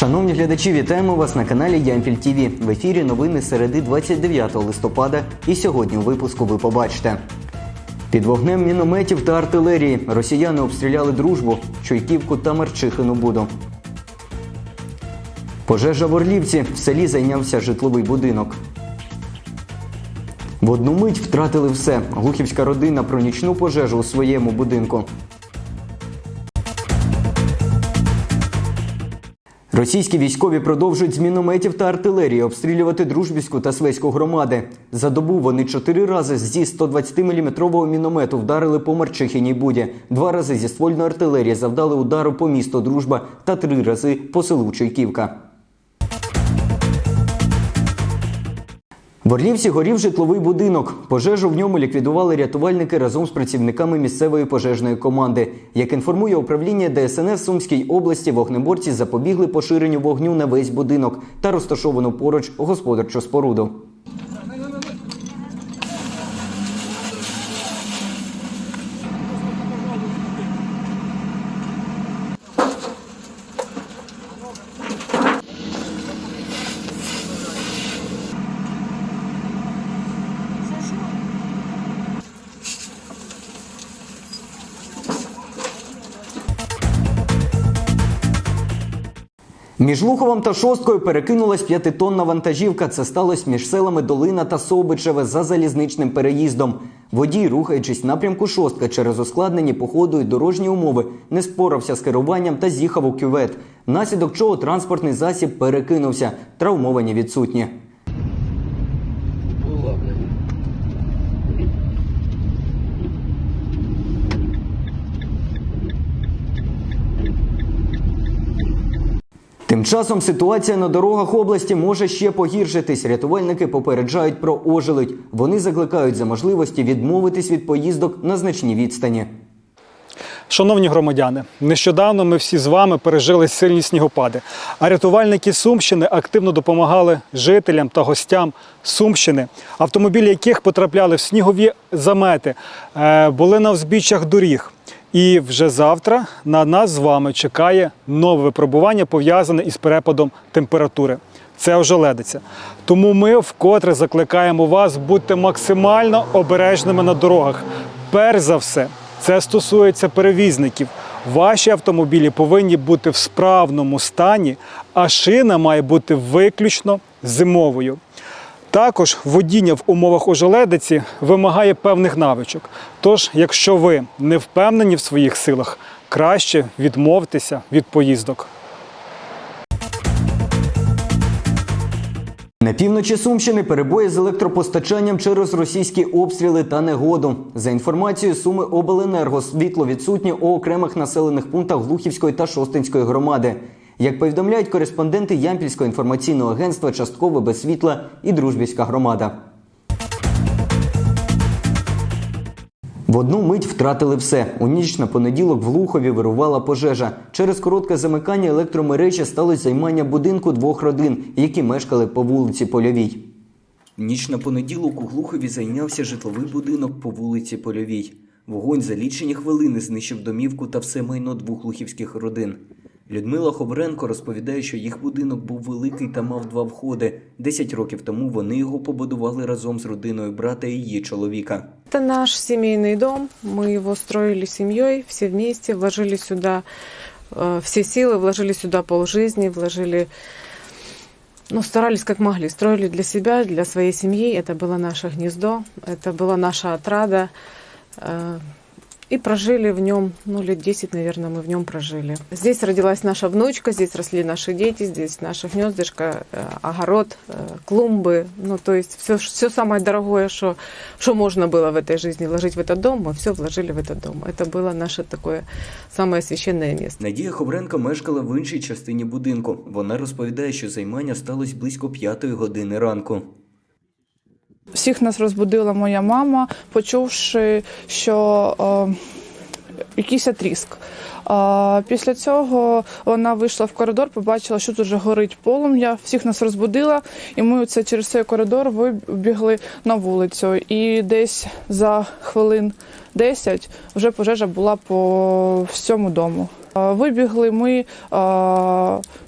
Шановні глядачі, вітаємо вас на каналі Ямпіль ТІВІ. В ефірі новини середи 29 листопада. І сьогодні у випуску ви побачите. Під вогнем мінометів та артилерії росіяни обстріляли дружбу, Чуйківку та Марчихину Буду. Пожежа в Орлівці в селі зайнявся житловий будинок. В одну мить втратили все. Глухівська родина про нічну пожежу у своєму будинку. Російські військові продовжують з мінометів та артилерії обстрілювати Дружбівську та Свеську громади. За добу вони чотири рази зі 120-мм міномету вдарили по Марчихіній Буді, два рази зі ствольної артилерії завдали удару по місту Дружба та три рази по селу Чуйківка. В Орлівці горів житловий будинок. Пожежу в ньому ліквідували рятувальники разом з працівниками місцевої пожежної команди. Як інформує управління ДСНС Сумській області, вогнеборці запобігли поширенню вогню на весь будинок та розташовану поруч господарчу споруду. Між Луховом та Шосткою перекинулась п'ятитонна вантажівка. Це сталося між селами Долина та Собичеве за залізничним переїздом. Водій, рухаючись напрямку Шостка через ускладнені по ходу і дорожні умови, не спорався з керуванням та з'їхав у кювет. Внаслідок чого транспортний засіб перекинувся. Травмовані відсутні. Тим часом ситуація на дорогах області може ще погіршитись. Рятувальники попереджають про ожеледь. Вони закликають за можливості відмовитись від поїздок на значні відстані. Шановні громадяни, нещодавно ми всі з вами пережили сильні снігопади, а рятувальники Сумщини активно допомагали жителям та гостям Сумщини, автомобілі яких потрапляли в снігові замети, е, були на узбіччях доріг. І вже завтра на нас з вами чекає нове випробування, пов'язане із перепадом температури. Це ожеледиця. Тому ми вкотре закликаємо вас бути максимально обережними на дорогах. Перш за все, це стосується перевізників. Ваші автомобілі повинні бути в справному стані, а шина має бути виключно зимовою. Також водіння в умовах ожеледиці вимагає певних навичок. Тож, якщо ви не впевнені в своїх силах, краще відмовтеся від поїздок. На півночі Сумщини перебої з електропостачанням через російські обстріли та негоду. За інформацією Суми Обленерго, світло відсутнє у окремих населених пунктах Глухівської та Шостинської громади. Як повідомляють кореспонденти Ямпільського інформаційного агентства, частково без світла і Дружбівська громада. В одну мить втратили все. У ніч на понеділок в Лухові вирувала пожежа. Через коротке замикання електромережі сталося займання будинку двох родин, які мешкали по вулиці Польовій. Ніч на понеділок у Глухові зайнявся житловий будинок по вулиці Польовій. Вогонь за лічені хвилини знищив домівку та все майно двох глухівських родин. Людмила Ховренко розповідає, що їх будинок був великий та мав два входи. Десять років тому вони його побудували разом з родиною брата і її чоловіка. Это наш семейный дом. Мы его строили семьей, все вместе, вложили сюда э, все силы, вложили сюда полжизни, вложили, ну, старались как могли, строили для себя, для своей семьи. Это было наше гнездо, это была наша отрада. Э, И прожили в нем, ну, лет 10, наверное, мы в нем прожили. Здесь родилась наша внучка, здесь росли наши дети, здесь наше гнездышко, э, огород, э, клумбы. Ну, то есть все, все самое дорогое, что, что можно было в этой жизни вложить в этот дом, мы все вложили в этот дом. Это было наше такое самое священное место. Надія Ховренко мешкала в іншій частині будинку. Вона розповідає, що займання сталося близько п'ятої години ранку. Всіх нас розбудила моя мама, почувши, що е, якийсь тріск. Е, після цього вона вийшла в коридор, побачила, що тут вже горить полум'я. Всіх нас розбудила, і ми це через цей коридор вибігли на вулицю. І десь за хвилин 10 вже пожежа була по всьому дому. Вибігли ми,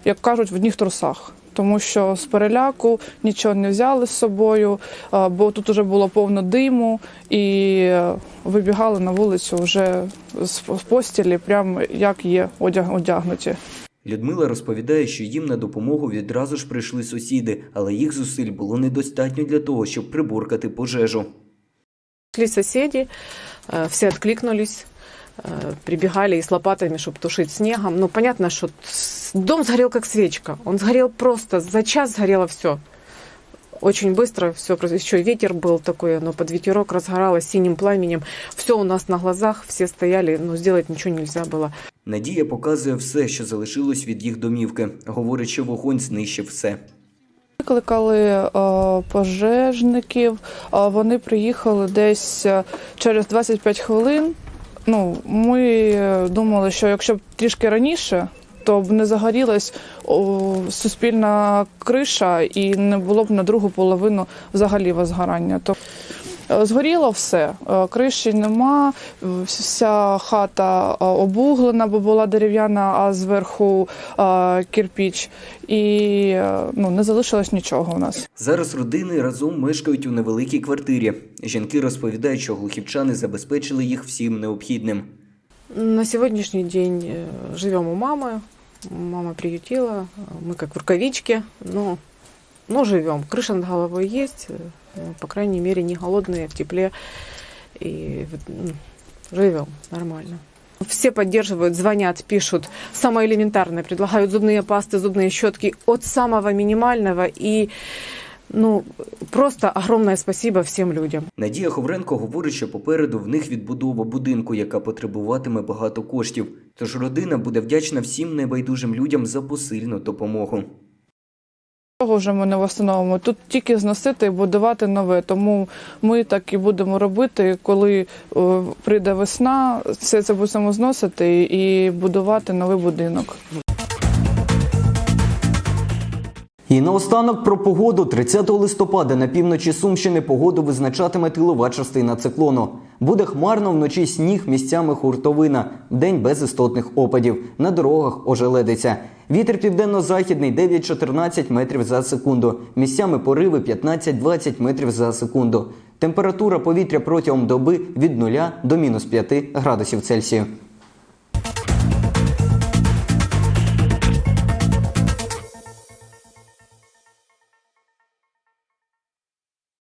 як кажуть, в одних трусах. Тому що з переляку нічого не взяли з собою, е, бо тут вже було повно диму, і е, вибігали на вулицю вже з постілі, прямо як є одяг одягнуті. Людмила розповідає, що їм на допомогу відразу ж прийшли сусіди, але їх зусиль було недостатньо для того, щоб приборкати пожежу. Шли соседи, э, все откликнулись, э, прибегали и с лопатами, чтобы тушить снегом. Ну, понятно, что с- дом сгорел как свечка. Он сгорел просто, за час сгорело все. Очень быстро все, еще и ветер был такой, оно под ветерок разгоралось синим пламенем. Все у нас на глазах, все стояли, но сделать ничего нельзя было. Надія показує все, що залишилось від їх домівки. Говорить, що вогонь знищив все. Викликали е, пожежників. е, Вони приїхали десь е, через 25 хвилин. Ну, ми думали, що якщо б трішки раніше, то б не загорілась о, суспільна криша і не було б на другу половину взагалі возгорання. То згоріло все. Е, Криші нема, вся хата е, обуглена, бо була дерев'яна, а зверху е, кирпіч. І е, ну, не залишилось нічого у нас. Зараз родини разом мешкають у невеликій квартирі. Жінки розповідають, що глухівчани забезпечили їх всім необхідним. На сегодняшний день э, живем у мамы. Мама приютила. Мы как в рукавичке, но, но живем. Крыша над головой есть. э, По крайней мере, не голодные, в тепле. И м, живем нормально. Все поддерживают, звонят, пишут. Самое элементарное. Предлагают зубные пасты, зубные щетки от самого минимального. И ну, просто огромное спасибо всем людям. Надія Ховренко говорить, що попереду в них відбудова будинку, яка потребуватиме багато коштів. Тож родина буде вдячна всім небайдужим людям за посильну допомогу. Того вже ми не встановимо. Тут тільки зносити і будувати нове. Тому ми так і будемо робити, коли е, прийде весна, все це будемо зносити і будувати новий будинок. І наостанок про погоду 30 листопада на півночі Сумщини погоду визначатиме тилова частина циклону. Буде хмарно вночі сніг місцями хуртовина, вдень без істотних опадів. На дорогах ожеледиться. Вітер південно-західний 9-14 метрів за секунду. Місцями пориви 15-20 метрів за секунду. Температура повітря протягом доби від 0 до мінус 5 градусів Цельсію.